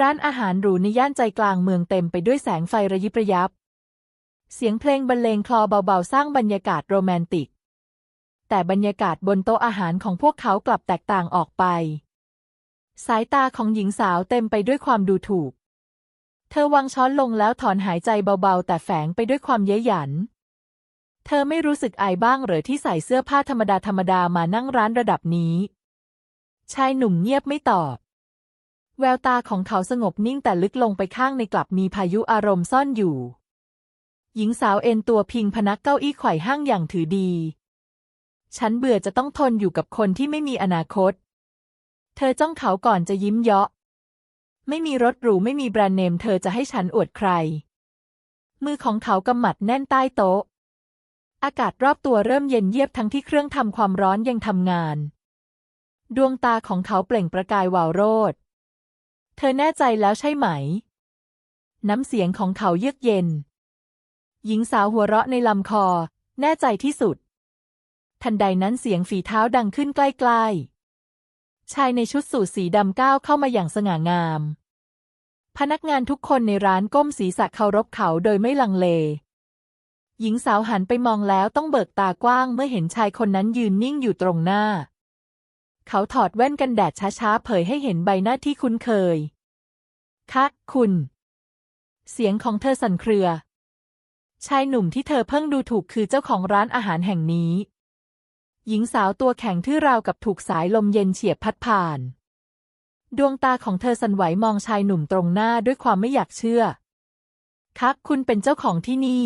ร้านอาหารหรูในย่านใจกลางเมืองเต็มไปด้วยแสงไฟระยิบระยับ เสียงเพลงบรรเลงคลอเบาๆ สร้างบรรยากาศโรแมนติก แต่บรรยากาศบนโต๊ะอาหารของพวกเขากลับแตกต่างออกไป สายตาของหญิงสาวเต็มไปด้วยความดูถูก เธอวางช้อนลงแล้วถอนหายใจเบาๆ แต่แฝงไปด้วยความเย้ยหยัน เธอไม่รู้สึกอายบ้างหรือที่ใส่เสื้อผ้าธรรมดาธรรมดามานั่งร้านระดับนี้ ชายหนุ่มเงียบไม่ตอบ แววตาของเขาสงบนิ่งแต่ลึกลงไปข้างในกลับมีพายุอารมณ์ซ่อนอยู่ หญิงสาวเอ็นตัวพิงพนักเก้าอี้ไขว่ห้างอย่างถือดี ฉันเบื่อจะต้องทนอยู่กับคนที่ไม่มีอนาคต เธอจ้องเขาก่อนจะยิ้มเยาะ ไม่มีรถหรูไม่มีแบรนด์เนมเธอจะให้ฉันอวดใคร มือของเขากำหมัดแน่นใต้โต๊ะ อากาศรอบตัวเริ่มเย็นเยียบทั้งที่เครื่องทำความร้อนยังทำงาน ดวงตาของเขาเปล่งประกายวาวโรด เธอแน่ใจแล้วใช่ไหม น้ำเสียงของเขาเยือกเย็น หญิงสาวหัวเราะในลำคอ แน่ใจที่สุด ทันใดนั้นเสียงฝีเท้าดังขึ้นใกล้ๆ ชายในชุดสูทสีดำก้าวเข้ามาอย่างสง่างาม พนักงานทุกคนในร้านก้มศีรษะเคารพเขาโดยไม่ลังเล หญิงสาวหันไปมองแล้วต้องเบิกตากว้างเมื่อเห็นชายคนนั้นยืนนิ่งอยู่ตรงหน้าเขาถอดแว่นกันแดดช้าๆ เผยให้เห็นใบหน้าที่คุ้นเคย คะคุณ เสียงของเธอสั่นเครือ ชายหนุ่มที่เธอเพิ่งดูถูกคือเจ้าของร้านอาหารแห่งนี้ หญิงสาวตัวแข็งที่ราวกับถูกสายลมเย็นเฉียบพัดผ่าน ดวงตาของเธอสั่นไหวมองชายหนุ่มตรงหน้าด้วยความไม่อยากเชื่อคะคุณเป็นเจ้าของที่นี่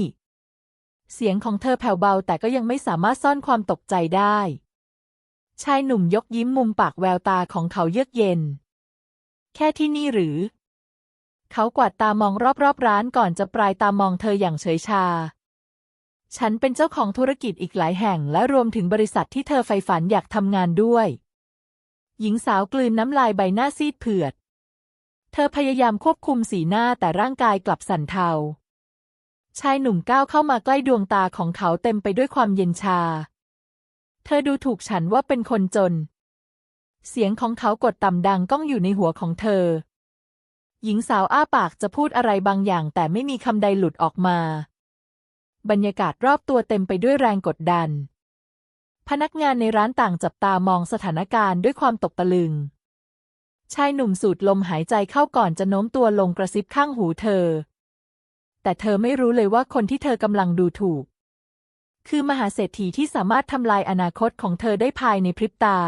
เสียงของเธอแผ่วเบาแต่ก็ยังไม่สามารถซ่อนความตกใจได้ ชายหนุ่มยกยิ้มมุมปากแววตาของเขาเยือกเย็น แค่ที่นี่หรือ เขากวาดตามองรอบๆร้านก่อนจะปลายตามองเธออย่างเฉยชา ฉันเป็นเจ้าของธุรกิจอีกหลายแห่งและรวมถึงบริษัทที่เธอใฝ่ฝันอยากทำงานด้วย หญิงสาวกลืนน้ำลายใบหน้าซีดเผือด เธอพยายามควบคุมสีหน้าแต่ร่างกายกลับสั่นเทา ชายหนุ่มก้าวเข้ามาใกล้ดวงตาของเขาเต็มไปด้วยความเย็นชา เธอดูถูกฉันว่าเป็นคนจน เสียงของเขากดต่ำดังก้องอยู่ในหัวของเธอ หญิงสาวอ้าปากจะพูดอะไรบางอย่าง แต่ไม่มีคำใดหลุดออกมา บรรยากาศรอบตัวเต็มไปด้วยแรงกดดัน พนักงานในร้านต่างจับตามองสถานการณ์ด้วยความตกตะลึง ชายหนุ่มสูดลมหายใจเข้าก่อนจะโน้มตัวลงกระซิบข้างหูเธอ แต่เธอไม่รู้เลยว่าคนที่เธอกำลังดูถูก คือมหาเศรษฐีที่สามารถทำลายอนาคตของเธอได้ภายในพริบตา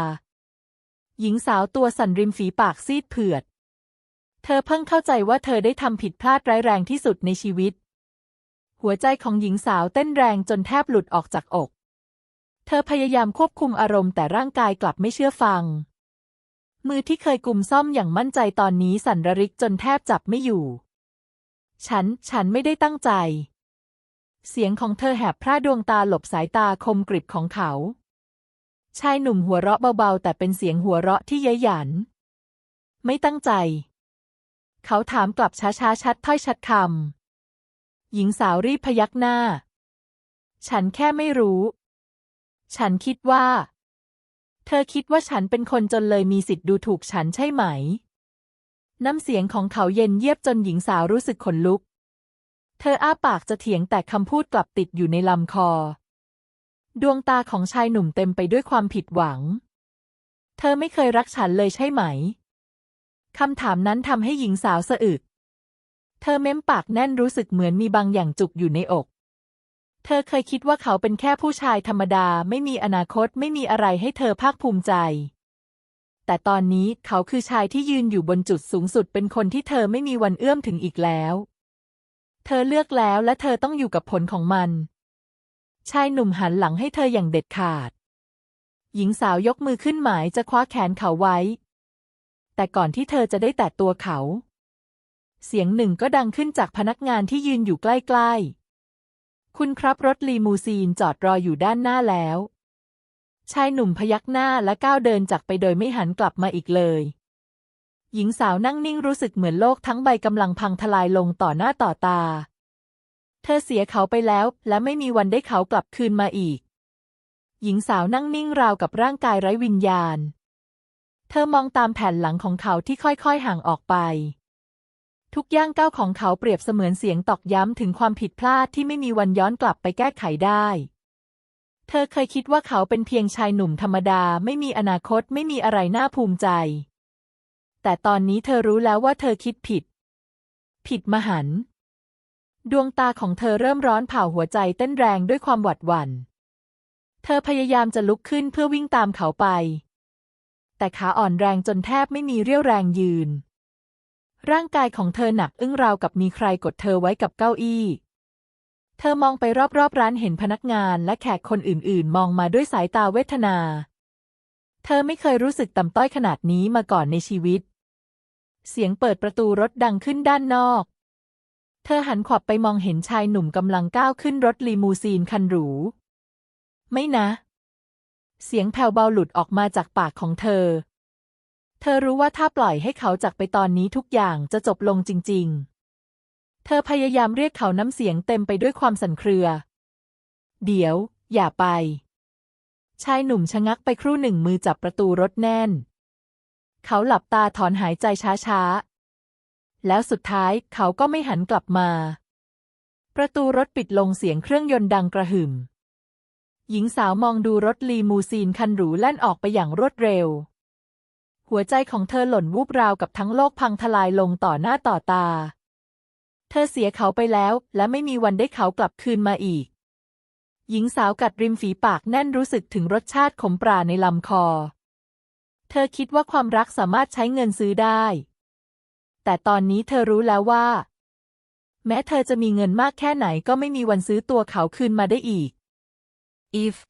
หญิงสาวตัวสั่นริมฝีปากซีดเผือด เธอเพิ่งเข้าใจว่าเธอได้ทำผิดพลาดร้ายแรงที่สุดในชีวิต หัวใจของหญิงสาวเต้นแรงจนแทบหลุดออกจากอก เธอพยายามควบคุมอารมณ์แต่ร่างกายกลับไม่เชื่อฟัง มือที่เคยกุมซ่อมอย่างมั่นใจตอนนี้สั่นระริกจนแทบจับไม่อยู่ ฉัน ฉันไม่ได้ตั้งใจ เสียงของเธอแหบพร่าดวงตาหลบสายตาคมกริบของเขา ชายหนุ่มหัวเราะเบาๆ แต่เป็นเสียงหัวเราะที่เย้ยหยัน ไม่ตั้งใจ เขาถามกลับช้าๆชัดถ้อยชัดคำหญิงสาวรีบพยักหน้า ฉันแค่ไม่รู้ ฉันคิดว่า เธอคิดว่าฉันเป็นคนจนเลยมีสิทธิ์ดูถูกฉันใช่ไหม น้ำเสียงของเขาเย็นเยียบจนหญิงสาวรู้สึกขนลุก เธออ้าปากจะเถียงแต่คำพูดกลับติดอยู่ในลำคอ ดวงตาของชายหนุ่มเต็มไปด้วยความผิดหวัง เธอไม่เคยรักฉันเลยใช่ไหม คำถามนั้นทำให้หญิงสาวสะอึก เธอเม้มปากแน่นรู้สึกเหมือนมีบางอย่างจุกอยู่ในอก เธอเคยคิดว่าเขาเป็นแค่ผู้ชายธรรมดาไม่มีอนาคตไม่มีอะไรให้เธอภาคภูมิใจ แต่ตอนนี้เขาคือชายที่ยืนอยู่บนจุดสูงสุดเป็นคนที่เธอไม่มีวันเอื้อมถึงอีกแล้ว เธอเลือกแล้วและเธอต้องอยู่กับผลของมัน ชายหนุ่มหันหลังให้เธออย่างเด็ดขาดหญิงสาวยกมือขึ้นหมายจะคว้าแขนเขาไว้ แต่ก่อนที่เธอจะได้แตะตัวเขา เสียงหนึ่งก็ดังขึ้นจากพนักงานที่ยืนอยู่ใกล้ๆ คุณครับรถลีมูซีนจอดรออยู่ด้านหน้าแล้ว ชายหนุ่มพยักหน้าและก้าวเดินจากไปโดยไม่หันกลับมาอีกเลย หญิงสาวนั่งนิ่งรู้สึกเหมือนโลกทั้งใบกำลังพังทลายลงต่อหน้าต่อตา เธอเสียเขาไปแล้ว และไม่มีวันได้เขากลับคืนมาอีก หญิงสาวนั่งนิ่งราวกับร่างกายไร้วิญญาณ เธอมองตามแผ่นหลังของเขาที่ค่อยๆห่างออกไป ทุกย่างก้าวของเขาเปรียบเสมือนเสียงตอกย้ำถึงความผิดพลาดที่ไม่มีวันย้อนกลับไปแก้ไขได้ เธอเคยคิดว่าเขาเป็นเพียงชายหนุ่มธรรมดาไม่มีอนาคตไม่มีอะไรน่าภูมิใจ แต่ตอนนี้เธอรู้แล้วว่าเธอคิดผิด ผิดมหันต์ดวงตาของเธอเริ่มร้อนเผาหัวใจเต้นแรงด้วยความหวาดหวัน่น เธอพยายามจะลุกขึ้นเพื่อวิ่งตามเขาไป แต่ขาอ่อนแรงจนแทบไม่มีเรี่ยวแรงยืน ร่างกายของเธอหนักอึ้งราวกับมีใครกดเธอไว้กับเก้าอี้ เธอมองไปรอบๆร้านเห็นพนักงานและแขกคนอื่นๆ มองมาด้วยสายตาเวทนา เธอไม่เคยรู้สึกต่ำต้อยขนาดนี้มาก่อนในชีวิต เสียงเปิดประตูรถดังขึ้นด้านนอก เธอหันขวับไปมองเห็นชายหนุ่มกำลังก้าวขึ้นรถลีมูซีนคันหรู ไม่นะ เสียงแผ่วเบาหลุดออกมาจากปากของเธอ เธอรู้ว่าถ้าปล่อยให้เขาจากไปตอนนี้ทุกอย่างจะจบลงจริง ๆ เธอพยายามเรียกเขาน้ำเสียงเต็มไปด้วยความสั่นเครือ เดี๋ยว อย่าไป ชายหนุ่มชะงักไปครู่หนึ่งมือจับประตูรถแน่น เขาหลับตาถอนหายใจช้าๆ แล้วสุดท้ายเขาก็ไม่หันกลับมา ประตูรถปิดลงเสียงเครื่องยนต์ดังกระหึ่ม หญิงสาวมองดูรถลีมูซีนคันหรูแล่นออกไปอย่างรวดเร็ว หัวใจของเธอหล่นวูบราวกับทั้งโลกพังทลายลงต่อหน้าต่อตา เธอเสียเขาไปแล้ว และไม่มีวันได้เขากลับคืนมาอีก หญิงสาวกัดริมฝีปากแน่นรู้สึกถึงรสชาติขมปราในลำคอ เธอคิดว่าความรักสามารถใช้เงินซื้อได้ แต่ตอนนี้เธอรู้แล้วว่า แม้เธอจะมีเงินมากแค่ไหนก็ไม่มีวันซื้อตัวเขาคืนมาได้อีก If